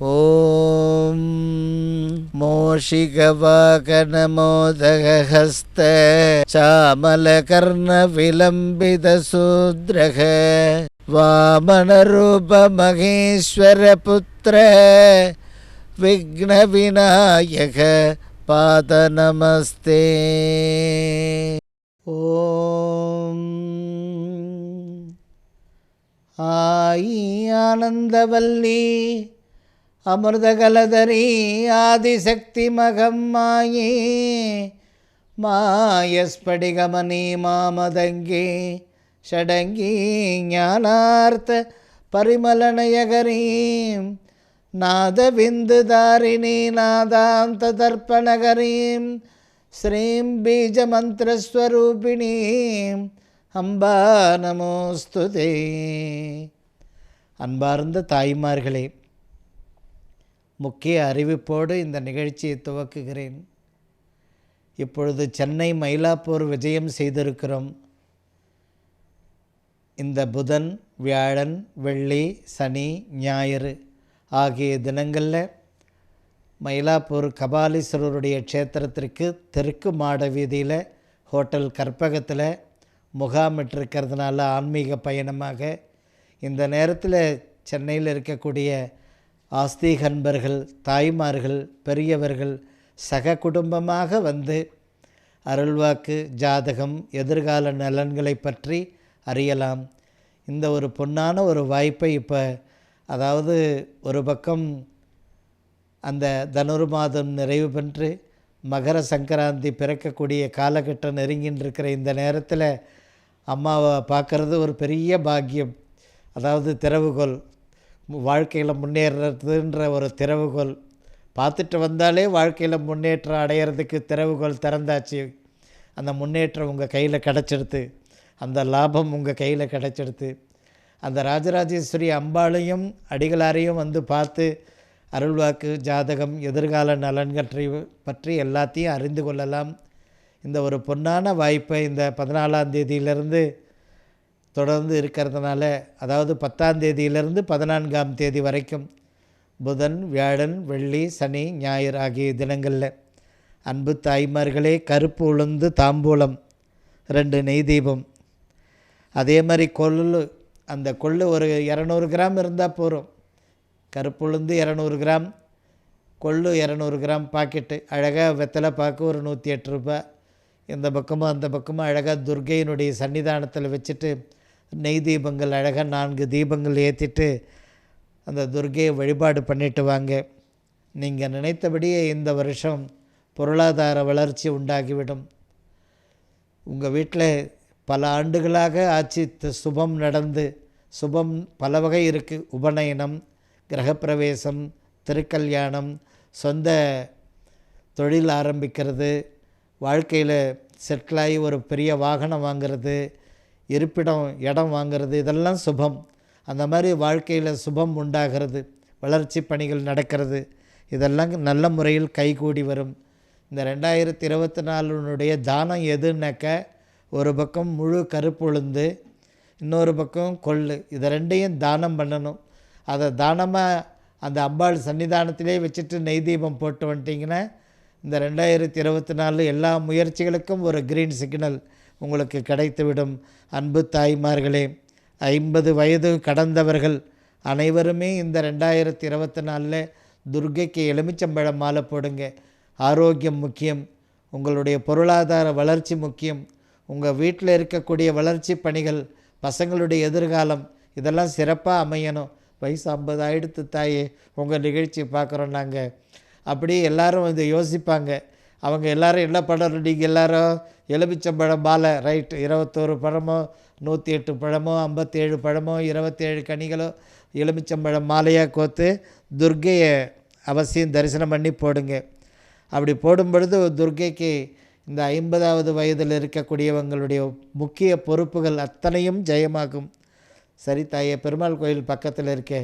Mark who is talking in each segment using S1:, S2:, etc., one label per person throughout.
S1: ॐ मोषिकवाकनमोदगहस्त श्यामलकर्णविलम्बितशूद्रः वामनरूपमहेश्वरपुत्र विघ्नविनायक पादनमस्ते ॐ आयि आनन्दवल्ली அமிர்தகலதரி ஆதிசக்தி மகம்மாயே மாயஸ்படிகமணி மாமதங்கி ஷடங்கி ஞானார்த்த பரிமலனயகரீம் நாதவிந்துதாரிணி நாதாந்த தர்ப்பணகரீம் ஸ்ரீம் பீஜமந்திரஸ்வரூபிணீம் அம்பா நமோஸ்துதே. அன்பார்ந்த தாய்மார்களே முக்கிய அறிவிப்போடு இந்த நிகழ்ச்சியை துவக்குகிறேன். இப்பொழுது சென்னை மயிலாப்பூர் விஜயம் செய்திருக்கிறோம். இந்த புதன் வியாழன் வெள்ளி சனி ஞாயிறு ஆகிய தினங்களில் மயிலாப்பூர் கபாலீஸ்வரருடைய க்ஷேத்திரத்திற்கு தெற்கு மாட வீதியில் ஹோட்டல் கற்பகத்தில் முகாமிட்டிருக்கிறதுனால ஆன்மீக பயணமாக இந்த நேரத்தில் சென்னையில் இருக்கக்கூடிய ஆஸ்திகன்பர்கள் தாய்மார்கள் பெரியவர்கள் சக குடும்பமாக வந்து அருள்வாக்கு ஜாதகம் எதிர்கால நலன்களை பற்றி அறியலாம். இந்த ஒரு பொன்னான ஒரு வாய்ப்பை இப்போ அதாவது ஒரு பக்கம் அந்த தனுர் மாதம் நிறைவு பெற்று மகர சங்கராந்தி பிறக்கக்கூடிய காலகட்டம் நெருங்கின்றிருக்கிற இந்த நேரத்தில் அம்மாவை பார்க்குறது ஒரு பெரிய பாக்கியம். அதாவது திறவுகோல். வாழ்க்கையில் முன்னேறதுன்ற ஒரு திறவுகோல். பார்த்துட்டு வந்தாலே வாழ்க்கையில் முன்னேற்றம் அடையிறதுக்கு திறவுகோல் திறந்தாச்சு. அந்த முன்னேற்றம் உங்கள் கையில் கிடச்சிடுது அந்த லாபம் உங்கள் கையில் கிடச்சிடுது அந்த ராஜராஜேஸ்வரி அம்பாளையும் அடிகளாரையும் வந்து பார்த்து அருள்வாக்கு ஜாதகம் எதிர்கால நலன்கற்றை பற்றி எல்லாத்தையும் அறிந்து கொள்ளலாம். இந்த ஒரு பொன்னான வாய்ப்பை இந்த பதினாலாம் தேதியிலிருந்து தொடர்ந்து இருக்கிறதுனால அதாவது பத்தாம் தேதியிலிருந்து பதினான்காம் தேதி வரைக்கும் புதன் வியாழன் வெள்ளி சனி ஞாயிறு ஆகிய தினங்களில் அன்பு தாய்மார்களே கருப்பு உளுந்து தாம்பூலம் ரெண்டு நெய் தீபம். அதே மாதிரி கொள்ளு அந்த கொள்ளு ஒரு இரநூறு கிராம் இருந்தால் போதும் கருப்புளுந்து இரநூறு கிராம் கொள்ளு இரநூறு கிராம் பாக்கெட்டு. அழகாக வெத்தலை பாக்கு ஒரு நூற்றி எட்டு ரூபாய். இந்த பக்கமும் அந்த பக்கமும் அழகாக துர்கையினுடைய சன்னிதானத்தில் வச்சுட்டு நெய் தீபங்கள் அழகாக நான்கு தீபங்கள் ஏற்றிட்டு அந்த துர்கையை வழிபாடு பண்ணிட்டு வாங்க. நீங்கள் நினைத்தபடியே இந்த வருஷம் பொருளாதார வளர்ச்சி உண்டாகிவிடும். உங்கள் வீட்டில் பல ஆண்டுகளாக ஆட்சி த- சுபம் நடந்து சுபம் பல வகை இருக்குது உபநயனம் கிரகப்பிரவேசம் திருக்கல்யாணம் சொந்த தொழில் ஆரம்பிக்கிறது வாழ்க்கையில் செட்டிலாகி ஒரு பெரிய வாகனம் வாங்கிறது இருப்பிடம் இடம் வாங்கிறது இதெல்லாம் சுபம். அந்த மாதிரி வாழ்க்கையில் சுபம் உண்டாகிறது வளர்ச்சி பணிகள் நடக்கிறது இதெல்லாம் நல்ல முறையில் கைகூடி வரும். இந்த ரெண்டாயிரத்தி இருபத்தி நாலுனுடைய தானம் எதுன்னாக்க ஒரு பக்கம் முழு கருப்புளுந்து இன்னொரு பக்கம் கொள்ளு. இதை ரெண்டையும் தானம் பண்ணணும். அதை தானமாக அந்த அம்பாள் சன்னிதானத்திலே வச்சுட்டு நெய் தீபம் போட்டு வந்துட்டிங்கன்னா இந்த ரெண்டாயிரத்தி இருபத்தி நாலு எல்லா முயற்சிகளுக்கும் ஒரு கிரீன் சிக்னல் உங்களுக்கு கிடைத்துவிடும். அன்பு தாய்மார்களே ஐம்பது வயது கடந்தவர்கள் அனைவருமே இந்த ரெண்டாயிரத்தி இருபத்தி நாலில் துர்க்கைக்கு எலுமிச்சம்பழம் மாலை போடுங்க. ஆரோக்கியம் முக்கியம் உங்களுடைய பொருளாதார வளர்ச்சி முக்கியம் உங்கள் வீட்டில் இருக்கக்கூடிய வளர்ச்சி பணிகள் பசங்களுடைய எதிர்காலம் இதெல்லாம் சிறப்பாக அமையணும். வயசு ஐம்பது ஆயிடுத்து தாயே உங்கள் நிகழ்ச்சி பார்க்குறோம் நாங்கள் அப்படி எல்லாரும் வந்து யோசிப்பாங்க அவங்க எல்லோரும் என்ன பண்ணணும்? நீங்கள் எல்லாரும் எலுமிச்சம்பழம் மாலை ரைட் இருபத்தோரு பழமோ நூற்றி எட்டு பழமோ ஐம்பத்தேழு பழமோ இருபத்தேழு கனிகளோ எலுமிச்சம்பழம் மாலையாக கோத்து துர்க்கையை அவசியம் தரிசனம் பண்ணி போடுங்க. அப்படி போடும் பொழுது துர்க்கைக்கு இந்த ஐம்பதாவது வயதில் இருக்கக்கூடியவங்களுடைய முக்கிய பொறுப்புகள் அத்தனையும் ஜெயமாகும். சரி தாயே பெருமாள் கோயில் பக்கத்தில் இருக்கே.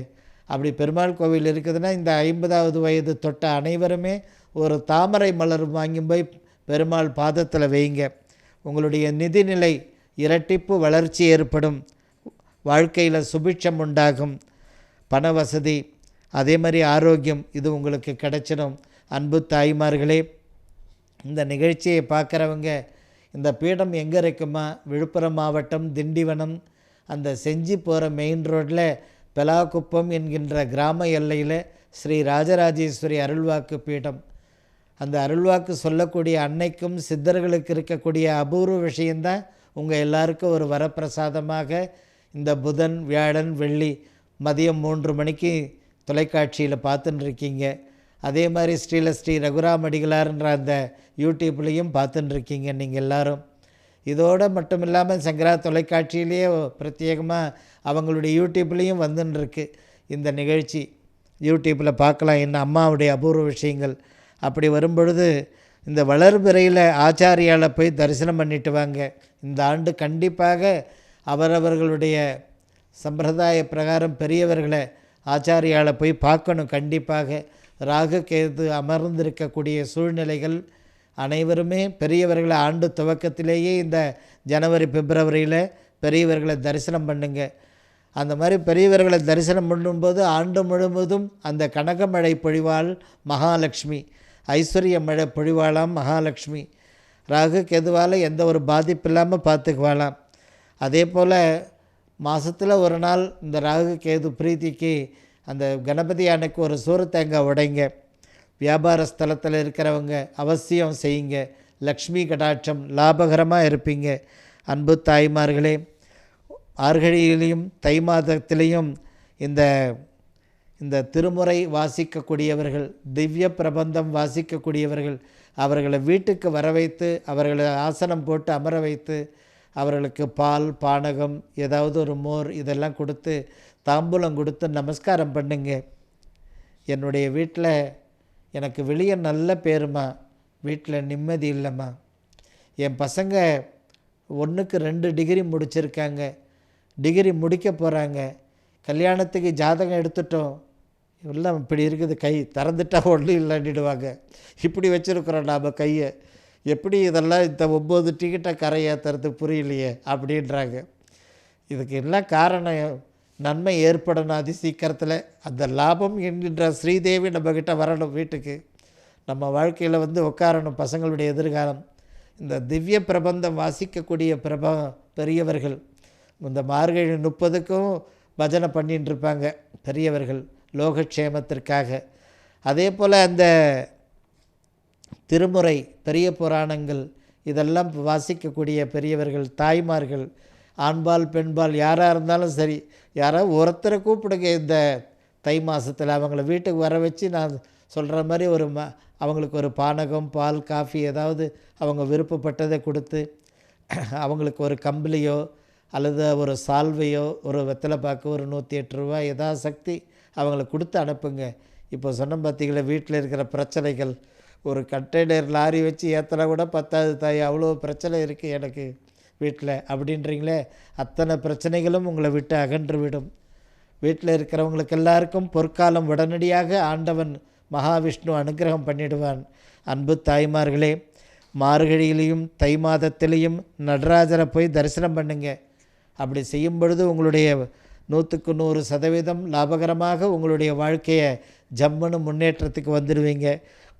S1: அப்படி பெருமாள் கோவில் இருக்குதுன்னா இந்த ஐம்பதாவது வயது தொட்ட அனைவருமே ஒரு தாமரை மலர் வாங்கி போய் பெருமாள் பாதத்தில் வைங்க. உங்களுடைய நிதிநிலை இரட்டிப்பு வளர்ச்சி ஏற்படும். வாழ்க்கையில் சுபிட்சம் உண்டாகும். பண வசதி அதே மாதிரி ஆரோக்கியம் இது உங்களுக்கு கிடைச்சிடும். அன்பு தாய்மார்களே இந்த நிகழ்ச்சியை பார்க்குறவங்க இந்த பீடம் எங்கே இருக்குமா? விழுப்புரம் மாவட்டம் திண்டிவனம். அந்த செஞ்சி போகிற மெயின் ரோட்டில் பெலாக்குப்பம் என்கின்ற கிராம எல்லையில் ஸ்ரீ ராஜராஜேஸ்வரி அருள்வாக்கு பீடம். அந்த அருள்வாக்கு சொல்லக்கூடிய அன்னைக்கும் சித்தர்களுக்கு இருக்கக்கூடிய அபூர்வ விஷயந்தான் உங்கள் எல்லாருக்கும் ஒரு வரப்பிரசாதமாக. இந்த புதன் வியாழன் வெள்ளி மதியம் மூன்று மணிக்கு தொலைக்காட்சியில் பார்த்துன்னு இருக்கீங்க அதே மாதிரி ஸ்ரீல ஸ்ரீ ரகுராமடிகளார்ன்ற அந்த யூடியூப்லேயும் பார்த்துன்னு இருக்கீங்க நீங்கள் எல்லோரும். இதோடு மட்டும் இல்லாமல் சங்கரா தொலைக்காட்சியிலேயே பிரத்யேகமாக அவங்களுடைய யூடியூப்லேயும் வந்துன்னு இருக்கு இந்த நிகழ்ச்சி. யூடியூப்பில் பார்க்கலாம். என்ன அம்மாவுடைய அபூர்வ விஷயங்கள். அப்படி வரும்பொழுது இந்த வளர்பிறையில் ஆச்சாரியால் போய் தரிசனம் பண்ணிட்டு வாங்க. இந்த ஆண்டு கண்டிப்பாக அவரவர்களுடைய சம்பிரதாய பிரகாரம் பெரியவர்களை ஆச்சாரியால போய் பார்க்கணும். கண்டிப்பாக ராகு கேது அமர்ந்திருக்கக்கூடிய சூழ்நிலைகள் அனைவருமே பெரியவர்களை ஆண்டு துவக்கத்திலேயே இந்த ஜனவரி பிப்ரவரியில் பெரியவர்களை தரிசனம் பண்ணுங்க. அந்த மாதிரி பெரியவர்களை தரிசனம் பண்ணும்போது ஆண்டு முழுவதும் அந்த கனகமழை பொழிவாள் மகாலட்சுமி ஐஸ்வர்ய மழை பொழிவாளாம் மகாலட்சுமி. ராகு கெதுவால் எந்த ஒரு பாதிப்பு இல்லாமல் பார்த்துக்குவாளாம் அதே போல் மாதத்தில் ஒரு நாள் இந்த ராகு கேது பிரீத்திக்கு அந்த கணபதி அன்னைக்கு ஒரு சூறு தேங்காய் உடைங்க. வியாபார ஸ்தலத்தில் இருக்கிறவங்க அவசியம் செய்யுங்க. லக்ஷ்மி கடாட்சம் லாபகரமாக இருப்பீங்க. அன்பு தாய்மார்களே ஆர்கழியிலையும் தை மாதத்திலையும் இந்த இந்த திருமுறை வாசிக்கக்கூடியவர்கள் திவ்ய பிரபந்தம் வாசிக்கக்கூடியவர்கள் அவர்களை வீட்டுக்கு வர வைத்து அவர்களை ஆசனம் போட்டு அமர வைத்து அவர்களுக்கு பால் பானகம் ஏதாவது ஒரு மோர் இதெல்லாம் கொடுத்து தாம்பூலம் கொடுத்து நமஸ்காரம் பண்ணுங்க. என்னுடைய வீட்டில் எனக்கு வெளியே நல்ல பேருமா? வீட்டில் நிம்மதி இல்லைம்மா. என் பசங்க ஒன்றுக்கு ரெண்டு டிகிரி முடிச்சிருக்காங்க. டிகிரி முடிக்க போகிறாங்க கல்யாணத்துக்கு ஜாதகம் எடுத்துட்டோம். எல்லாம் இப்படி இருக்குது. கை திறந்துட்டா ஒன்றும் இல்லைன்னுடுவாங்க. இப்படி வச்சுருக்குறோம் நாம் கையை. எப்படி இதெல்லாம் இந்த ஒம்பது டிக்கெட்டை கரை ஏற்றுறது புரியலையே அப்படின்றாங்க. இதுக்கு எல்லாம் காரணம்? நன்மை ஏற்படணும் அதி சீக்கிரத்தில். அந்த லாபம் என்கின்ற ஸ்ரீதேவி நம்மக்கிட்ட வரணும் வீட்டுக்கு. நம்ம வாழ்க்கையில் வந்து உட்காரணும் பசங்களுடைய எதிர்காலம். இந்த திவ்ய பிரபந்தம் வாசிக்கக்கூடிய பிரப பெரியவர்கள். இந்த மார்கழி முப்பதுக்கும் பஜனை பண்ணிட்டு இருப்பாங்க பெரியவர்கள் லோகக்ஷேமத்திற்காக. அதே போல் அந்த திருமுறை பெரிய புராணங்கள் இதெல்லாம் வாசிக்கக்கூடிய பெரியவர்கள் தாய்மார்கள் ஆண்பால் பெண்பால் யாராக இருந்தாலும் சரி யாராவது ஒருத்தரை கூப்பிடுங்க இந்த தை மாதத்தில் அவங்கள வீட்டுக்கு வர வச்சு நான் சொல்கிற மாதிரி ஒரு ம அவங்களுக்கு ஒரு பானகம் பால் காஃபி ஏதாவது அவங்க விருப்பப்பட்டதை கொடுத்து அவங்களுக்கு ஒரு கம்பளியோ அல்லது ஒரு சால்வையோ ஒரு வெத்தலைப்பாக்கு ஒரு நூற்றி எட்டு ரூபா ஏதாவது சக்தி அவங்களுக்கு கொடுத்து அனுப்புங்க. இப்போ சொன்ன பார்த்தீங்களா வீட்டில் இருக்கிற பிரச்சனைகள். ஒரு கண்டெய்னர் லாரி வச்சு ஏற்றினா கூட பத்தாது தாய் அவ்வளோ பிரச்சனை இருக்குது எனக்கு வீட்டில். அப்படின்றீங்களே அத்தனை பிரச்சனைகளும் உங்களை விட்டு அகன்று விடும் வீட்டில் இருக்கிறவங்களுக்கு எல்லாருக்கும் பொற்காலம் உடனடியாக ஆண்டவன் மகாவிஷ்ணு அனுகிரகம் பண்ணிடுவான். அன்பு தாய்மார்களே மார்கழியிலையும் தை மாதத்திலையும் நடராஜரை போய் தரிசனம் பண்ணுங்கள் அப்படி செய்யும் பொழுது உங்களுடைய நூற்றுக்கு நூறு சதவீதம் லாபகரமாக உங்களுடைய வாழ்க்கையை ஜம்முன்னு முன்னேற்றத்துக்கு வந்துடுவீங்க.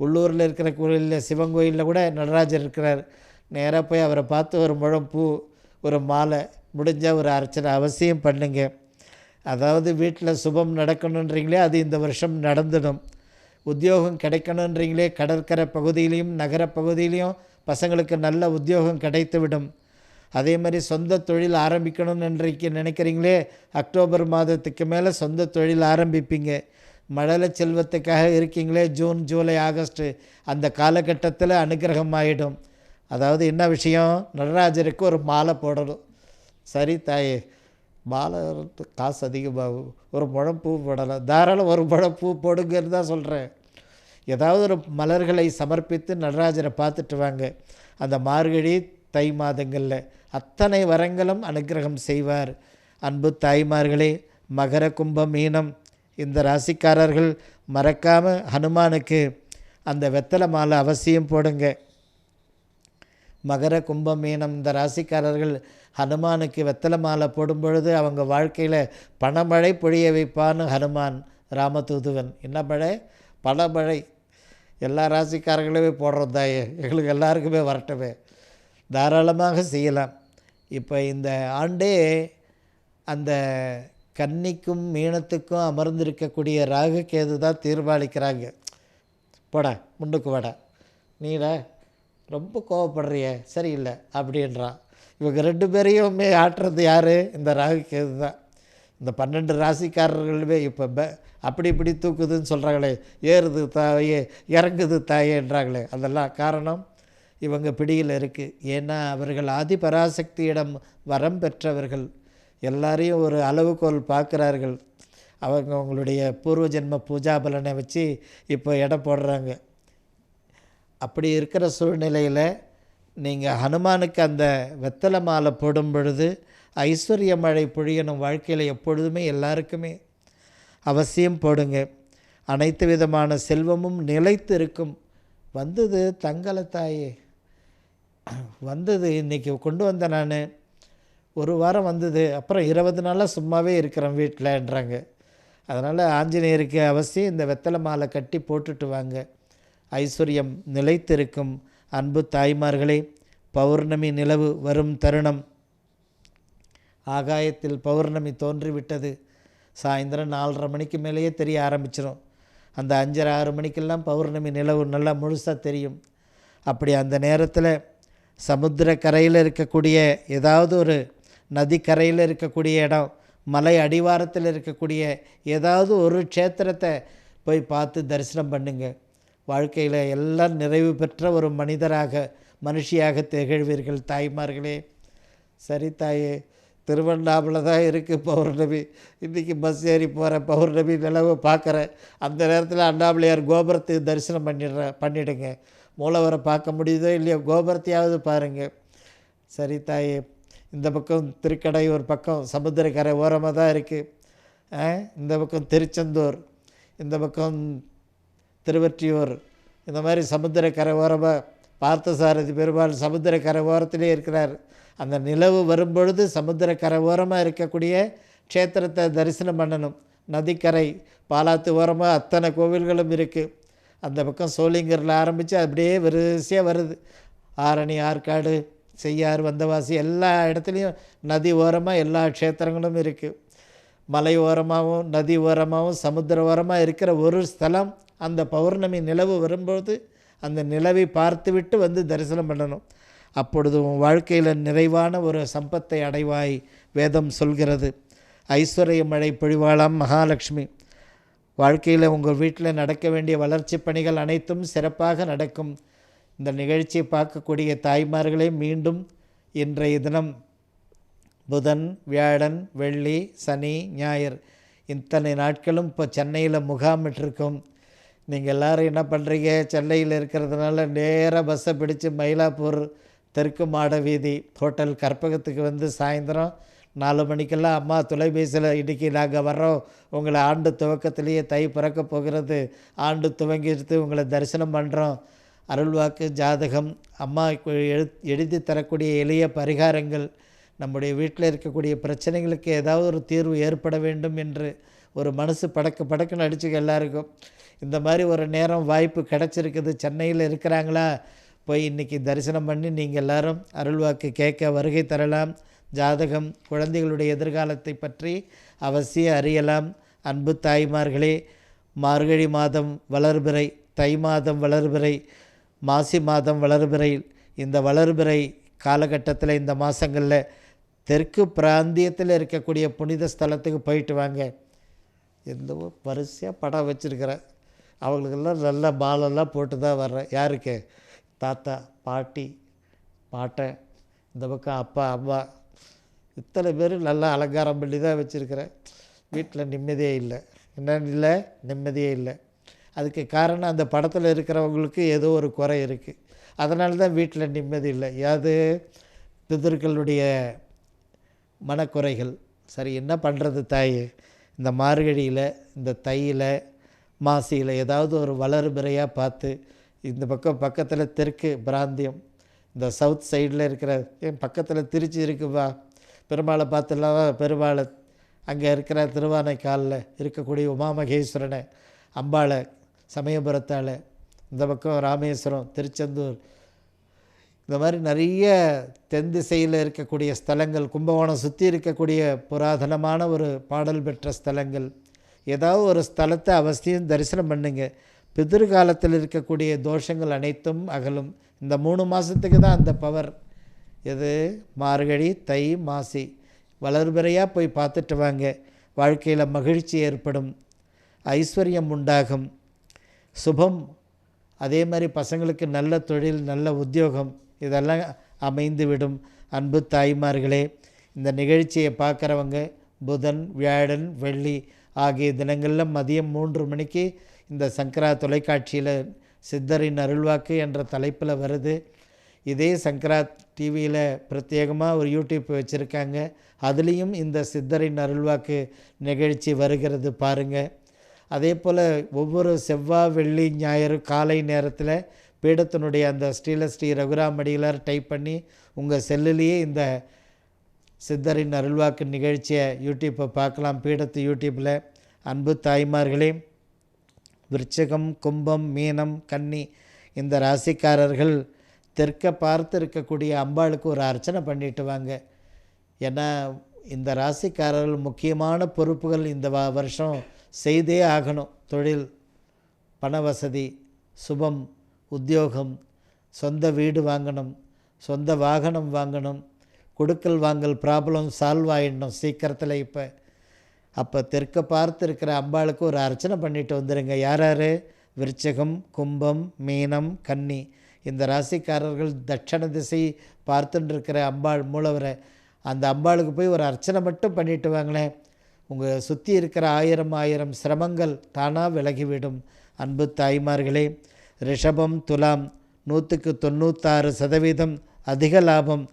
S1: உள்ளூரில் இருக்கிற கோயிலில் சிவன் கோயிலில் கூட நடராஜர் இருக்கிறார். நேராக போய் அவரை பார்த்து ஒரு முழம் பூ ஒரு மாலை முடிஞ்சால் ஒரு அர்ச்சனை அவசியம் பண்ணுங்க. அதாவது வீட்டில் சுபம் நடக்கணுன்றீங்களே அது இந்த வருஷம் நடந்துடும். உத்தியோகம் கிடைக்கணுன்றீங்களே கடற்கரை பகுதியிலையும் நகரப்பகுதியிலையும் பசங்களுக்கு நல்ல உத்தியோகம் கிடைத்துவிடும். அதே மாதிரி சொந்த தொழில் ஆரம்பிக்கணும்னு இன்றைக்கு நினைக்கிறீங்களே? அக்டோபர் மாதத்துக்கு மேலே சொந்த தொழில் ஆரம்பிப்பீங்க. மழலை செல்வத்துக்காக இருக்கீங்களே? ஜூன் ஜூலை ஆகஸ்ட்டு அந்த காலகட்டத்தில் அனுகிரகம் ஆகிடும் அதாவது என்ன விஷயம்? நடராஜருக்கு ஒரு மாலை போடணும். சரி தாயே மாலை காசு அதிகமாகும். ஒரு முழம் பூ போடலாம். தாராளம் ஒரு முழம் பூ போடுங்கன்னு தான் சொல்கிறேன் ஏதாவது ஒரு மலர்களை சமர்ப்பித்து நடராஜரை பார்த்துட்டு வாங்க. அந்த மார்கழி தை மாதங்களில். அத்தனை வரங்களும் அனுகிரகம் செய்வார். அன்பு தாய்மார்களே மகர கும்ப மீனம். இந்த ராசிக்காரர்கள் மறக்காமல் ஹனுமானுக்கு அந்த வெத்தலை மாலை அவசியம் போடுங்க. மகர கும்ப மீனம் இந்த ராசிக்காரர்கள் ஹனுமானுக்கு வெத்தலை மாலை போடும் பொழுது அவங்க வாழ்க்கையில் பணமழை பொழிய வைப்பான்னு ஹனுமான் ராமதூதுவன். என்ன மழை? பணமழை எல்லா ராசிக்காரங்களுமே போடுறோம் தாயே எங்களுக்கு எல்லாருக்குமே வரட்டுமே. தாராளமாக செய்யலாம். இப்போ இந்த ஆண்டே அந்த கன்னிக்கும் மீனத்துக்கும் அமர்ந்திருக்கக்கூடிய ராகு கேது தான் தீர்மானிக்கிறாங்க. போடா முன்னுக்கு வாடா. நீடா ரொம்ப கோவப்படுறிய சரியில்லை அப்படின்றான். இவங்க ரெண்டு பேரையுமே ஆட்டுறது யார்? இந்த ராகு கேது தான். இந்த பன்னெண்டு ராசிக்காரர்களுமே இப்போ ப அப்படி இப்படி தூக்குதுன்னு சொல்கிறாங்களே ஏறுது தாயே இறங்குது தாயேன்றாங்களே. அதெல்லாம் காரணம்? இவங்க பிடியில் இருக்குது ஏன்னா அவர்கள் ஆதி பராசக்தியிடம் வரம் பெற்றவர்கள். எல்லாரையும் ஒரு அளவுகோல் பார்க்குறார்கள். அவங்க அவங்களுடைய பூர்வ ஜென்ம பூஜா பலனை வச்சு இப்போ எடை போடுறாங்க. அப்படி இருக்கிற சூழ்நிலையில் நீங்கள் ஹனுமானுக்கு அந்த வெத்தலை மாலை போடும் பொழுது ஐஸ்வர்ய மழை பொழியணும் வாழ்க்கையில் எப்பொழுதுமே எல்லாருக்குமே. அவசியம் போடுங்க. அனைத்து விதமான செல்வமும் நிலைத்து இருக்கும் வந்தது தங்கலை தாயே வந்தது இன்றைக்கி கொண்டு வந்தேன் நான். ஒரு வாரம் வந்தது அப்புறம் இருபது நாளாக சும்மாவே இருக்கிறேன் வீட்டில்ன்றாங்க அதனால் ஆஞ்சநேயருக்கு அவசியம் இந்த வெத்தலை மாலை கட்டி போட்டுட்டு வாங்க. ஐஸ்வர்யம் நிலைத்திருக்கும். அன்பு தாய்மார்களே பௌர்ணமி நிலவு வரும் தருணம். ஆகாயத்தில் பௌர்ணமி தோன்றிவிட்டது. சாயந்தரம் நாலரை மணிக்கு மேலேயே தெரிய ஆரம்பிச்சிடும் அந்த அஞ்சரை ஆறு மணிக்கெல்லாம் பௌர்ணமி நிலவு நல்லா முழுசாக தெரியும். அப்படி அந்த நேரத்தில் சமுத்திர கரையில் இருக்கக்கூடிய ஏதாவது ஒரு நதிக்கரையில் இருக்கக்கூடிய இடம் மலை அடிவாரத்தில் இருக்கக்கூடிய ஏதாவது ஒரு க்ஷேத்திரத்தை போய் பார்த்து தரிசனம் பண்ணுங்க. வாழ்க்கையில் எல்லாம் நிறைவு பெற்ற ஒரு மனிதராக மனுஷியாக திகழ்வீர்கள் தாய்மார்களே. சரி தாயே திருவண்ணாமலை தான் இருக்குது பௌர்ணமி. இன்றைக்கி பஸ் ஏறி போகிற பௌர்ணமி நிலவை பார்க்குறேன். அந்த நேரத்தில் அண்ணாமலையார் கோபுரத்துக்கு தரிசனம் பண்ணிடுற பண்ணிவிடுங்க மூலவரை பார்க்க முடியுதோ இல்லையோ கோபுரத்தையாவது பாருங்கள் சரி தாயே இந்த பக்கம் திருக்கடை ஒரு பக்கம் சமுத்திரக்கரை ஓரமாக தான் இருக்குது இந்த பக்கம் திருச்செந்தூர் இந்த பக்கம் திருவற்றியூர் இந்த மாதிரி சமுத்திரக்கரை ஓரமாக பார்த்தசாரதி பெருமாள் சமுத்திரக்கரை ஓரத்திலே இருக்கிறார். அந்த நிலவு வரும்பொழுது சமுத்திரக்கரை ஓரமாக இருக்கக்கூடிய க்ஷேத்திரத்தை தரிசனம் பண்ணணும். நதிக்கரை பாலாத்து ஓரமாக அத்தனை கோவில்களும் இருக்குது அந்த பக்கம் சோளிங்கரில் ஆரம்பித்து அப்படியே வரிசையாக வருது. ஆரணி ஆற்காடு செய்யார் வந்தவாசி எல்லா இடத்துலையும் நதி ஓரமாக எல்லா க்ஷேத்திரங்களும் இருக்குது மலை ஓரமாகவும் நதி ஓரமாகவும் சமுத்திர ஓரமாக இருக்கிற ஒரு ஸ்தலம் அந்த பௌர்ணமி நிலவு வரும்போது அந்த நிலவை பார்த்துவிட்டு வந்து தரிசனம் பண்ணணும். அப்பொழுது உன் வாழ்க்கையில் நிறைவான ஒரு சம்பத்தை அடைவாய் வேதம் சொல்கிறது. ஐஸ்வர்ய மழை பொழிவாளாம் மகாலட்சுமி. வாழ்க்கையில் உங்கள் வீட்டில் நடக்க வேண்டிய வளர்ச்சி பணிகள் அனைத்தும் சிறப்பாக நடக்கும். இந்த நிகழ்ச்சியை பார்க்கக்கூடிய தாய்மார்களே மீண்டும் இன்றைய தினம் புதன் வியாழன் வெள்ளி சனி ஞாயிறு இத்தனை நாட்களும் இப்போ சென்னையில் முகாமிட்டிருக்கும். நீங்கள் எல்லோரும் என்ன பண்ணுறீங்க சென்னையில் இருக்கிறதுனால நேராக பஸ்ஸை பிடிச்சி மயிலாப்பூர் தெற்கு மாட வீதி ஹோட்டல் கற்பகத்துக்கு வந்து சாயந்தரம் நாலு மணிக்கெல்லாம் அம்மா தொலைபேசியில் இன்றைக்கி நாங்கள் வர்றோம். உங்களை ஆண்டு துவக்கத்திலேயே தை பிறக்க போகிறது. ஆண்டு துவங்கிட்டு உங்களை தரிசனம் பண்ணுறோம் அருள்வாக்கு ஜாதகம் அம்மா எழு எழுதி தரக்கூடிய எளிய பரிகாரங்கள் நம்முடைய வீட்டில் இருக்கக்கூடிய பிரச்சனைகளுக்கு ஏதாவது ஒரு தீர்வு ஏற்பட வேண்டும் என்று ஒரு மனசு படக்கு படக்குன்னு அடிச்சுக்க எல்லாருக்கும். இந்த மாதிரி ஒரு நேரம் வாய்ப்பு கிடச்சிருக்குது. சென்னையில் இருக்கிறாங்களா? போய் இன்றைக்கி தரிசனம் பண்ணி நீங்கள் எல்லாரும் அருள்வாக்கு கேட்க வருகை தரலாம். ஜாதகம் குழந்தைகளுடைய எதிர்காலத்தை பற்றி அவசியம் அறியலாம். அன்பு தாய்மார்களே மார்கழி மாதம் வளர்பிறை தை மாதம் வளர்பிறை மாசி மாதம் வளர்பிறை இந்த வளர்பிறை காலகட்டத்தில் இந்த மாதங்களில் தெற்கு பிராந்தியத்தில் இருக்கக்கூடிய புனித ஸ்தலத்துக்கு போயிட்டு வாங்க. எந்த வரிசையாக படம் வச்சுருக்கிறேன் அவங்களுக்கெல்லாம் நல்ல மாலெல்லாம் போட்டு தான் வர்றேன். யாருக்கு? தாத்தா பாட்டி பாட்டை இந்த பக்கம் அப்பா அம்மா இத்தனை பேர் நல்லா அலங்காரம் பண்ணி தான் வச்சுருக்கிறேன். வீட்டில் நிம்மதியே இல்லை. என்னன்னு இல்லை நிம்மதியே இல்லை. அதுக்கு காரணம் அந்த படத்தில் இருக்கிறவங்களுக்கு ஏதோ ஒரு குறை இருக்குது அதனால தான் வீட்டில் நிம்மதி இல்லை. ஏது பிதர்களுடைய மனக்குறைகள். சரி என்ன பண்ணுறது தாய்? இந்த மார்கழியில் இந்த தையில் மாசியில் ஏதாவது ஒரு வளர்பிறையாக பார்த்து இந்த பக்கம் பக்கத்தில் தெற்கு பிராந்தியம் இந்த சவுத் சைடில் இருக்கிற என் பக்கத்தில் திருச்சி இருக்குப்பா பெருமாளை பார்த்துலாம் பெருமாளை அங்கே இருக்கிற திருவானைக்காலில் இருக்கக்கூடிய உமாமகேஸ்வரனை அம்பாளை சமயபுரத்தால் இந்த பக்கம் ராமேஸ்வரம் திருச்செந்தூர் இந்த மாதிரி நிறைய தென் திசையில் இருக்கக்கூடிய ஸ்தலங்கள் கும்பகோணம் சுற்றி இருக்கக்கூடிய புராதனமான ஒரு பாடல் பெற்ற ஸ்தலங்கள். ஏதாவது ஒரு ஸ்தலத்தை அவசியம் தரிசனம் பண்ணுங்க. பிதிர்காலத்தில் இருக்கக்கூடிய தோஷங்கள் அனைத்தும் அகலும். இந்த மூணு மாதத்துக்கு தான் அந்த பவர். எது? மார்கழி தை மாசி. வளர்பிறையாக போய் பார்த்துட்டு வாங்க. வாழ்க்கையில் மகிழ்ச்சி ஏற்படும். ஐஸ்வர்யம் உண்டாகும். சுபம். அதே மாதிரி பசங்களுக்கு நல்ல தொழில் நல்ல உத்தியோகம் இதெல்லாம் அமைந்துவிடும் அன்பு தாய்மார்களே இந்த நிகழ்ச்சியை பார்க்குறவங்க புதன் வியாழன் வெள்ளி ஆகிய தினங்களில் மதியம் மூன்று மணிக்கு இந்த சங்கரா தொலைக்காட்சியில் சித்தரின் அருள்வாக்கு என்ற தலைப்பில் வருது. இதே சங்கரா டிவியில் பிரத்யேகமாக ஒரு யூடியூப் வச்சுருக்காங்க. அதுலேயும் இந்த சித்தரின் அருள்வாக்கு நிகழ்ச்சி வருகிறது பாருங்கள் அதே போல் ஒவ்வொரு செவ்வாய் வெள்ளி ஞாயிறு காலை நேரத்தில் பீடத்தினுடைய அந்த ஸ்ரீலஸ்ரீ ரகுராமடிகளார் டைப் பண்ணி உங்கள் செல்லுலேயே இந்த சித்தரின் அருள்வாக்கு நிகழ்ச்சியை யூடியூப்பை பார்க்கலாம் பீடத்து யூடியூப்பில் அன்பு தாய்மார்களே விருச்சகம் கும்பம் மீனம் கன்னி இந்த ராசிக்காரர்கள் தெற்க பார்த்து இருக்கக்கூடிய அம்பாளுக்கு ஒரு அர்ச்சனை பண்ணிட்டு வாங்க. ஏன்னா இந்த ராசிக்காரர்கள் முக்கியமான பொறுப்புகள் இந்த வருஷம் செய்தே ஆகணும். தொழில் பண வசதி சுபம் உத்தியோகம் சொந்த வீடு வாங்கணும் சொந்த வாகனம் வாங்கணும் கொடுக்கல் வாங்கல் ப்ராப்ளம் சால்வ் ஆகிடணும் சீக்கிரத்தில் இப்போ. அப்போ தெற்க பார்த்து இருக்கிற அம்பாளுக்கு ஒரு அர்ச்சனை பண்ணிட்டு வந்துடுங்க யார் யார்? விருச்சகம் கும்பம் மீனம் கன்னி. இந்த ராசிக்காரர்கள் தட்சண திசை பார்த்துட்டுருக்கிற அம்பாள் மூலவரை அந்த அம்பாளுக்கு போய் ஒரு அர்ச்சனை மட்டும் பண்ணிட்டு வாங்களேன். உங்கள் சுற்றி இருக்கிற ஆயிரம் ஆயிரம் சிரமங்கள் தானாக விலகிவிடும். அன்பு தாய்மார்களே ரிஷபம் துலாம் நூற்றுக்கு தொண்ணூத்தாறு சதவீதம் அதிக லாபம்.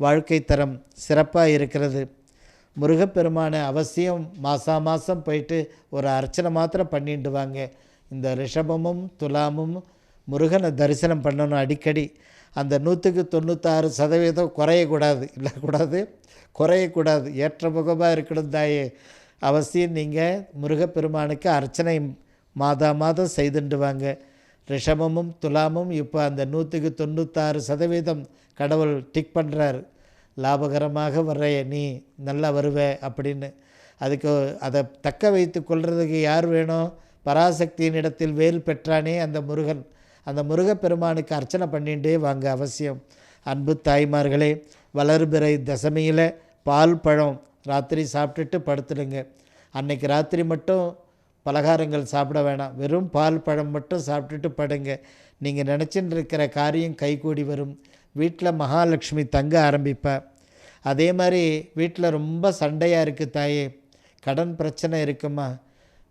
S1: வாழ்க்கை தரம் சிறப்பாக இருக்கிறது. முருகப்பெருமானை அவசியம் மாதம் மாதம் போயிட்டு ஒரு அர்ச்சனை மாத்திரம் பண்ணிட்டு வாங்க. இந்த ரிஷபமும் துலாமும் முருகனை தரிசனம் பண்ணணும் அடிக்கடி. அந்த நூற்றுக்கு தொண்ணூத்தாறு சதவீதம் குறையக்கூடாது. இல்லை கூடாது குறையக்கூடாது. ஏற்ற முகமாக இருக்கணும் தாயே. அவசியம் நீங்கள் முருகப்பெருமானுக்கு அர்ச்சனை மாதா மாதம் செய்துண்டு வாங்க. ரிஷபமும் துலாமும் இப்போ அந்த நூற்றுக்கு தொண்ணூத்தாறு சதவீதம் கடவுள் டிக் பண்ணுறாரு லாபகரமாக வர்ற நீ நல்லா வருவ அப்படின்னு. அதுக்கு அதை தக்க வைத்து கொள்கிறதுக்கு யார் வேணும்? பராசக்தியின் இடத்தில் வேல் பெற்றானே அந்த முருகன். அந்த முருகப்பெருமானுக்கு அர்ச்சனை பண்ணிகிட்டே வாங்க அவசியம். அன்பு தாய்மார்களே வளர்பிறை தசமியில் பால் பழம் ராத்திரி சாப்பிட்டுட்டு படுத்துடுங்க. அன்னைக்கு ராத்திரி மட்டும் பலகாரங்கள் சாப்பிட வேணாம். வெறும் பால் பழம் மட்டும் சாப்பிட்டுட்டு படுங்க. நீங்கள் நினச்சின்னு இருக்கிற காரியம் கைகூடி வரும். வீட்டில் மகாலட்சுமி தங்க ஆரம்பிப்பா. அதே மாதிரி வீட்டில் ரொம்ப சண்டையாக இருக்குது தாயே. கடன் பிரச்சனை இருக்குமா?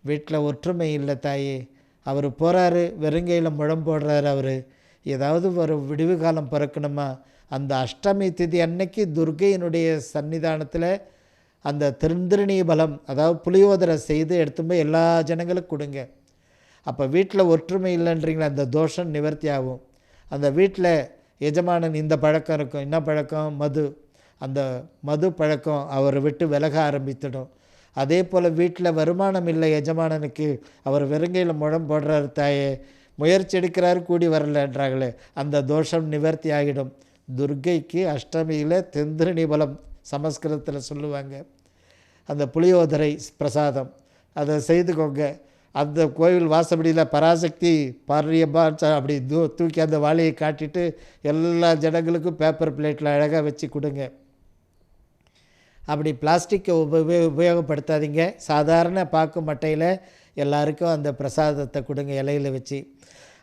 S1: வீட்டில் ஒற்றுமை இல்லை தாயே. அவர் போகிறாரு வெறுங்கையில் முழம் போடுறாரு அவர். ஏதாவது ஒரு விடிவு காலம் பிறக்கணுமா? அந்த அஷ்டமி திதி அன்னைக்கு துர்கையினுடைய சன்னிதானத்தில் அந்த திருந்திரணி பலம் அதாவது புளியோதரை செய்து எடுத்து போய் எல்லா ஜனங்களுக்கும் கொடுங்க. அப்போ வீட்டில் ஒற்றுமை இல்லைன்றீங்களா? அந்த தோஷம் நிவர்த்தி ஆகும். அந்த வீட்டில் எஜமானன் இந்த பழக்கம் இருக்கும் என்ன பழக்கம் மது. அந்த மது பழக்கம் அவரை விட்டு விலக ஆரம்பித்துடும். அதே போல் வீட்டில் வருமானம் இல்லை எஜமானனுக்கு. அவர் வெறுங்கையில் முழம் போடுறாரு தாயே முயற்சி எடுக்கிறாரு கூடி வரலன்றாங்களே அந்த தோஷம் நிவர்த்தி ஆகிடும். துர்கைக்கு அஷ்டமியில் தெந்திரணி பலம் சமஸ்கிருதத்தில் சொல்லுவாங்க. அந்த புளியோதரை பிரசாதம். அதை செய்துக்கோங்க. அந்த கோவில் வாசப்படியில் பராசக்தி பாரியப்பா அப்படி தூ தூக்கி அந்த வாளியை காட்டிட்டு எல்லா ஜனங்களுக்கும் பேப்பர் பிளேட்டில் அழகாக வச்சு கொடுங்க. அப்படி பிளாஸ்டிக்கை உபயோ உபயோகப்படுத்தாதீங்க. சாதாரண பாக்கு மட்டையில் எல்லாருக்கும் அந்த பிரசாதத்தை கொடுங்க இலையில் வச்சு.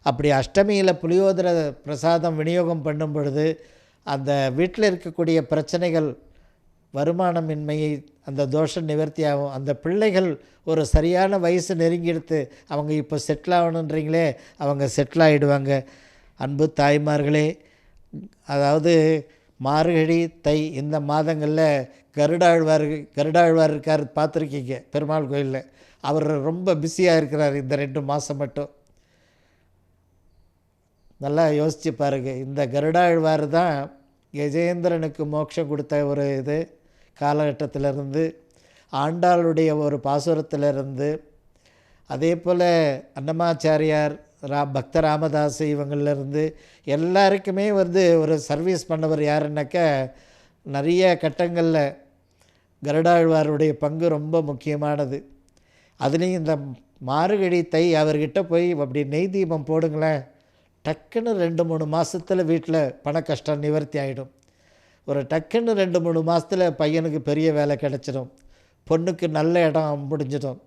S1: அப்படி அஷ்டமியில் புளியோதர பிரசாதம் விநியோகம் பண்ணும் பொழுது அந்த வீட்டில் இருக்கக்கூடிய பிரச்சனைகள் வருமானமின்மையை அந்த தோஷம் நிவர்த்தி ஆகும் அந்த பிள்ளைகள் ஒரு சரியான வயசு நெருங்கிடுத்து அவங்க இப்போ செட்டில் ஆகணுன்றீங்களே அவங்க செட்டில் ஆகிடுவாங்க அன்பு தாய்மார்களே அதாவது மார்கழி தை இந்த மாதங்களில் கருடாழ்வார் கருடாழ்வார் இருக்கார் பார்த்துருக்கீங்க பெருமாள் கோயிலில். அவர் ரொம்ப பிஸியாக இருக்கிறார் இந்த ரெண்டு மாதம் மட்டும். நல்லா யோசித்து பாருங்க இந்த கருடாழ்வார் தான் கஜேந்திரனுக்கு மோட்சம் கொடுத்த ஒரு இது. காலகட்டத்திலிருந்து ஆண்டாளுடைய ஒரு பாசுரத்திலிருந்து அதே போல் அன்னமாச்சாரியார் ரா பக்த ராமதாஸ் இவங்கள்லேருந்து எல்லாருக்குமே வந்து ஒரு சர்வீஸ் பண்ணவர் யாருன்னாக்கா நிறைய கட்டங்களில் கருடாழ்வாருடைய பங்கு ரொம்ப முக்கியமானது. அதுலேயும் இந்த மார்கழி தை அவர்கிட்ட போய் அப்படி நெய் தீபம் போடுங்களேன் டக்குன்னு ரெண்டு மூணு மாதத்தில் வீட்டில் பண கஷ்டம் நிவர்த்தி ஆகிடும் ஒரு டக்குன்னு ரெண்டு மூணு மாதத்தில் பையனுக்கு பெரிய வேலை கிடச்சிடும். பொண்ணுக்கு நல்ல இடம் முடிஞ்சிடும்.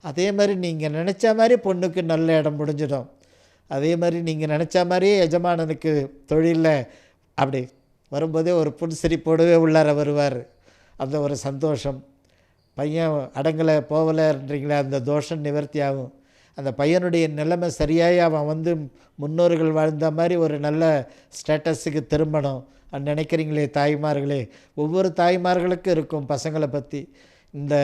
S1: அதே மாதிரி நீங்கள் நினச்ச மாதிரி பொண்ணுக்கு நல்ல இடம் முடிஞ்சிடும். அதே மாதிரி நீங்கள் நினச்ச மாதிரியே எஜமானனுக்கு தொழிலில் அப்படி வரும்போதே ஒரு புன்சிரிப்போடவே உள்ளார வருவார். அந்த ஒரு சந்தோஷம். பையன் அடங்கலை போகலைன்றீங்களே அந்த தோஷம் நிவர்த்தி ஆகும். அந்த பையனுடைய நிலைமை சரியாக அவன் வந்து முன்னோர்கள் வாழ்ந்த மாதிரி ஒரு நல்ல ஸ்டேட்டஸுக்கு திரும்பணும். நினைக்கிறீங்களே தாய்மார்களே? ஒவ்வொரு தாய்மார்களுக்கும் இருக்கும் பசங்களை பற்றி இந்த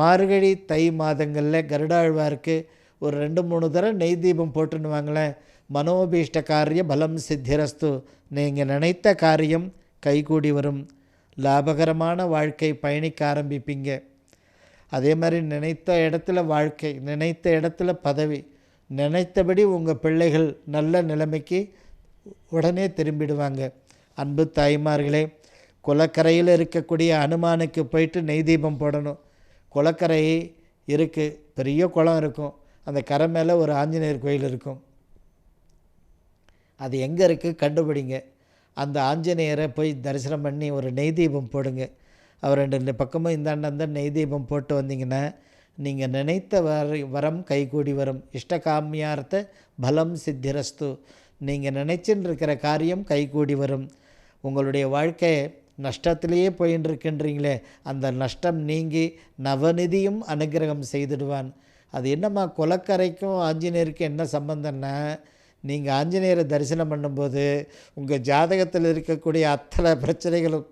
S1: மார்கழி தை மாதங்களில் கருடாழ்வாருக்கு ஒரு ரெண்டு மூணு தடவை நெய் தீபம் போட்டுன்னு வாங்களேன் மனோபீஷ்ட காரிய பலம் சித்திரஸ்து. நீங்கள் நினைத்த காரியம் கைகூடி வரும். லாபகரமான வாழ்க்கை பயணிக்க ஆரம்பிப்பீங்க. அதே மாதிரி நினைத்த இடத்துல வாழ்க்கை நினைத்த இடத்துல பதவி நினைத்தபடி உங்கள் பிள்ளைகள் நல்ல நிலைமைக்கு உடனே திரும்பிடுவாங்க. அன்பு தாய்மார்களே குளக்கரையில் இருக்கக்கூடிய அனுமானுக்கு போயிட்டு நெய் தீபம் போடணும். குளக்கரை இருக்குது பெரிய குளம் இருக்கும். அந்த கரை மேலே ஒரு ஆஞ்சநேயர் கோயில் இருக்கும். அது எங்கே இருக்குது கண்டுபிடிங்க. அந்த ஆஞ்சநேயரை போய் தரிசனம் பண்ணி ஒரு நெய் தீபம் போடுங்க. அவர் ரெண்டு பக்கமும் இந்தாண்ட அந்த நெய் தீபம் போட்டு வந்தீங்கன்னா நீங்கள் நினைத்த வர வரம் கைகூடி வரும். இஷ்டகாமியார்த்த பலம் சித்திரஸ்து. நீங்கள் நினைச்சுன்னு இருக்கிற காரியம் கைகூடி வரும். உங்களுடைய வாழ்க்கை நஷ்டத்திலேயே போயின்னு இருக்கின்றீங்களே அந்த நஷ்டம் நீங்கி நவநிதியும் அனுகிரகம் செய்திடுவான். அது என்னம்மா குலக்கரைக்கும் ஆஞ்சநேயருக்கும் என்ன சம்பந்தம்னா நீங்கள் ஆஞ்சநேயரை தரிசனம் பண்ணும்போது உங்கள் ஜாதகத்தில் இருக்கக்கூடிய அத்தனை பிரச்சனைகளும்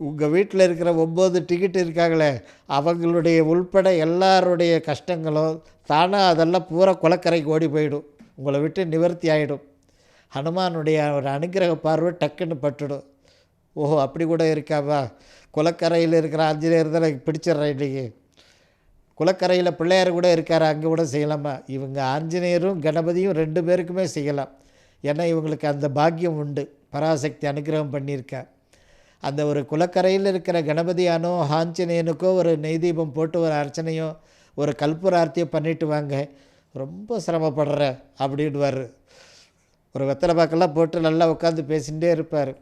S1: உங்கள் வீட்டில் இருக்கிற ஒம்பது டிக்கெட் இருக்காங்களே அவங்களுடைய உள்பட எல்லாருடைய கஷ்டங்களும் தானாக அதெல்லாம் பூரா குளக்கரைக்கு ஓடி போயிடும். உங்களை விட்டு நிவர்த்தி ஆகிடும் ஹனுமானுடைய ஒரு அனுகிரக பார்வை டக்குன்னு பட்டுடும். ஓஹோ அப்படி கூட இருக்காவா? குளக்கரையில் இருக்கிற ஆஞ்சநேயர் தான் எனக்கு பிடிச்சிட்றேன் இன்றைக்கி குளக்கரையில் பிள்ளையார் கூட இருக்கார் அங்கே கூட செய்யலாமா? இவங்க ஆஞ்சநேயரும் கணபதியும் ரெண்டு பேருக்குமே செய்யலாம். ஏன்னா இவங்களுக்கு அந்த பாக்கியம் உண்டு. பராசக்தி அனுகிரகம் பண்ணியிருக்கா அந்த ஒரு குளக்கரையில் இருக்கிற கணபதியானோ ஆஞ்சநேயனுக்கோ ஒரு நெய் தீபம் போட்டு ஒரு அர்ச்சனையோ ஒரு கல்பூரார்த்தியோ பண்ணிட்டு வாங்க. ரொம்ப சிரமப்படுற அப்படின்வார் ஒரு வெத்தலை பாக்கெல்லாம் போட்டு நல்லா உட்காந்து பேசிகிட்டே இருப்பார்.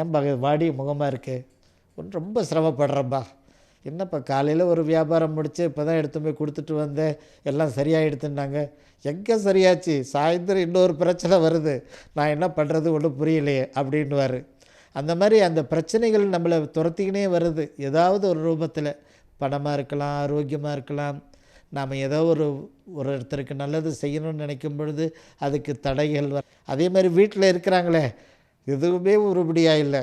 S1: ஏன் பக வாடி முகமாக இருக்குது ஒன்று ரொம்ப சிரமப்படுறப்பா என்னப்பா காலையில் ஒரு வியாபாரம் முடித்து இப்போ தான் எடுத்து போய் கொடுத்துட்டு வந்தேன். எல்லாம் சரியாயிடுத்துனாங்க எங்கே சரியாச்சு? சாயந்தரம் இன்னொரு பிரச்சனை வருது. நான் என்ன பண்ணுறது ஒன்றும் புரியலையே அப்படின்னுவார். அந்த மாதிரி அந்த பிரச்சனைகள் நம்மளை துரத்திக்கினே வருது. ஏதாவது ஒரு ரூபத்தில். பணமாக இருக்கலாம் ஆரோக்கியமாக இருக்கலாம். நாம் ஏதோ ஒரு ஒரு ஒருத்தருக்கு நல்லது செய்யணும்னு நினைக்கும் பொழுது அதுக்கு தடைகள் வர அதே மாதிரி வீட்டில் இருக்கிறாங்களே எதுவுமே உருப்படியாக இல்லை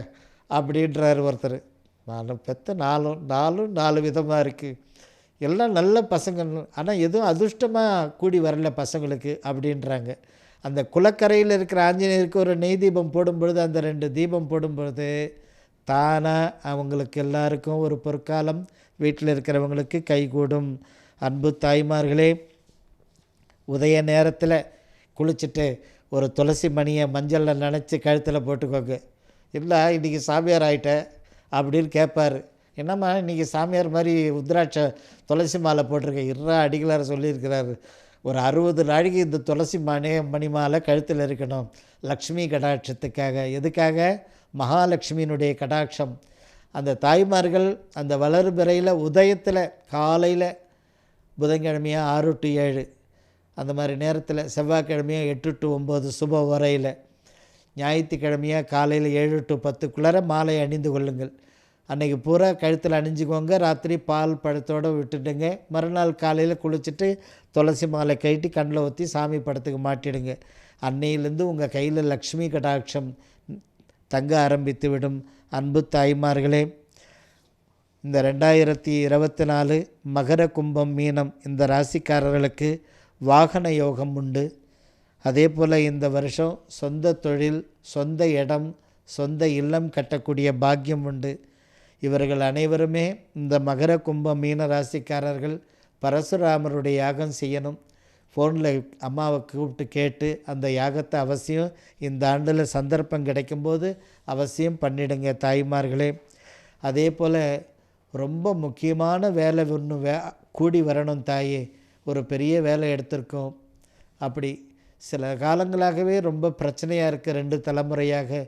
S1: அப்படின்றார் ஒருத்தர். நான் பெற்ற நாலும் நாலும் நாலு விதமாக இருக்குது எல்லாம் நல்ல பசங்க ஆனால் எதுவும் அதிர்ஷ்டமாக கூடி வரல பசங்களுக்கு அப்படின்றாங்க. அந்த குளக்கரையில் இருக்கிற ஆஞ்சநேயருக்கு ஒரு நெய் தீபம் போடும்பொழுது அந்த ரெண்டு தீபம் போடும்பொழுது தானாக அவங்களுக்கு எல்லாருக்கும் ஒரு பொற்காலம். வீட்டில் இருக்கிறவங்களுக்கு கைகூடும். அன்பு தாய்மார்களே உதய நேரத்தில் குளிச்சுட்டு ஒரு துளசி மணியை மஞ்சளில் நினச்சி கழுத்தில் போட்டுக்கோங்க. இல்லை இன்றைக்கி சாமியார் ஆகிட்ட அப்படின்னு கேட்பார். என்னம்மா இன்றைக்கி சாமியார் மாதிரி உத்ராட்ச துளசி மாலை போட்டிருக்கேன் இருறா அடிகளார் சொல்லியிருக்கிறாரு. ஒரு அறுபது நாளைக்கு இந்த துளசி மானே மணி மாலை கழுத்தில் இருக்கணும். லக்ஷ்மி கடாட்சத்துக்காக. எதுக்காக? மகாலட்சுமியினுடைய கடாட்சம். அந்த தாய்மார்கள் அந்த வளர்பிறையில் உதயத்தில் காலையில் புதன்கிழமையாக ஆறு டு ஏழு. அந்த மாதிரி நேரத்தில் செவ்வாய்க்கிழமையாக எட்டு டு ஒம்பது சுப வரையில் ஞாயிற்றுக்கிழமையாக காலையில் ஏழு டு பத்துக்குள்ளார மாலை அணிந்து கொள்ளுங்கள். அன்றைக்கி பூரா கழுத்தில் அணிஞ்சுக்கோங்க. ராத்திரி பால் பழத்தோடு விட்டுடுங்க. மறுநாள் காலையில் குளிச்சுட்டு துளசி மாலை கட்டி கண்ணில் ஊற்றி சாமி படத்துக்கு மாட்டிடுங்க. அன்னையிலேருந்து உங்கள் கையில் லக்ஷ்மி கடாட்சம் தங்க ஆரம்பித்து விடும் அன்பு தாய்மார்களே இந்த ரெண்டாயிரத்தி இருபத்தி நாலு மகர கும்பம் மீனம் இந்த ராசிக்காரர்களுக்கு வாகன யோகம் உண்டு. அதே போல் இந்த வருஷம் சொந்த தொழில் சொந்த இடம் சொந்த இல்லம் கட்டக்கூடிய பாக்கியம் உண்டு. இவர்கள் அனைவருமே இந்த மகர கும்ப மீன ராசிக்காரர்கள் பரசுராமருடைய யாகம் செய்யணும். ஃபோனில் அம்மாவை கூப்பிட்டு கேட்டு அந்த யாகத்தை அவசியம் இந்த ஆண்டில் சந்தர்ப்பம் கிடைக்கும்போது அவசியம் பண்ணிடுங்க தாய்மார்களே. அதே போல் ரொம்ப முக்கியமான வேலை ஒன்று வே கூடி வரணும் தாயே. ஒரு பெரிய வேலை எடுத்திருக்கோம். அப்படி சில காலங்களாகவே ரொம்ப பிரச்சனையாக இருக்குது ரெண்டு தலைமுறையாக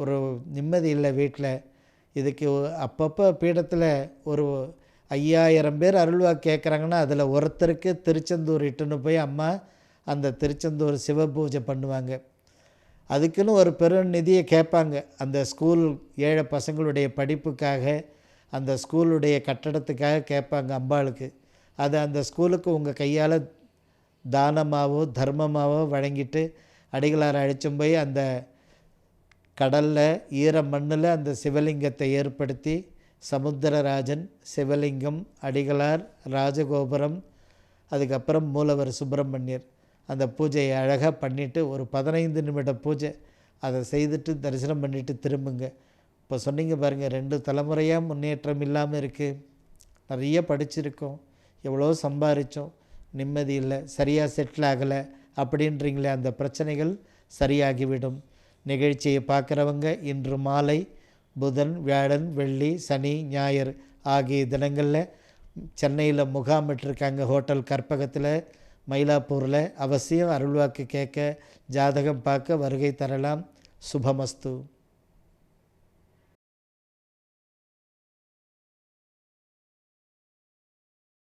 S1: ஒரு நிம்மதி இல்லை வீட்டில் இதுக்கு அப்பப்போ பீடத்தில் ஒரு ஐயாயிரம் பேர் அருள்வா கேட்குறாங்கன்னா அதில் ஒருத்தருக்கு திருச்செந்தூர் இட்டுன்னு போய் அம்மா அந்த திருச்செந்தூர் சிவ பூஜை பண்ணுவாங்க. அதுக்குன்னு ஒரு பெரும் நிதியை கேட்பாங்க அந்த ஸ்கூல் ஏழை பசங்களுடைய படிப்புக்காக அந்த ஸ்கூலுடைய கட்டடத்துக்காக கேட்பாங்க அம்பாளுக்கு. அது அந்த ஸ்கூலுக்கு உங்கள் கையால் தானமாகவோ தர்மமாகவோ வழங்கிட்டு அடிகளார் அழைச்சும் போய் அந்த கடலில் ஈர மண்ணில் அந்த சிவலிங்கத்தை ஏற்படுத்தி சமுத்திரராஜன் சிவலிங்கம் அடிகளார் ராஜகோபுரம் அதுக்கப்புறம் மூலவர் சுப்பிரமணியர் அந்த பூஜையை அழகாக பண்ணிவிட்டு ஒரு பதினைந்து நிமிட பூஜை. அதை செய்துட்டு தரிசனம் பண்ணிவிட்டு திரும்புங்க. இப்போ சொன்னீங்க பாருங்கள் ரெண்டு தலைமுறையாக முன்னேற்றம் இல்லாமல் இருக்குது நிறைய படிச்சிருக்கோம். எவ்வளோ சம்பாரித்தோம் நிம்மதி இல்லை சரியாக செட்டில் ஆகலை அப்படின்றீங்களே அந்த பிரச்சனைகள் சரியாகிவிடும். நிகழ்ச்சியை பார்க்குறவங்க இன்று மாலை புதன் வியாழன் வெள்ளி சனி ஞாயிறு ஆகிய தினங்களில் சென்னையில் முகாமிட்டிருக்காங்க ஹோட்டல் கற்பகத்தில் மயிலாப்பூரில் அவசியம் அருள்வாக்கு கேட்க ஜாதகம் பார்க்க வருகை தரலாம். சுபமஸ்து.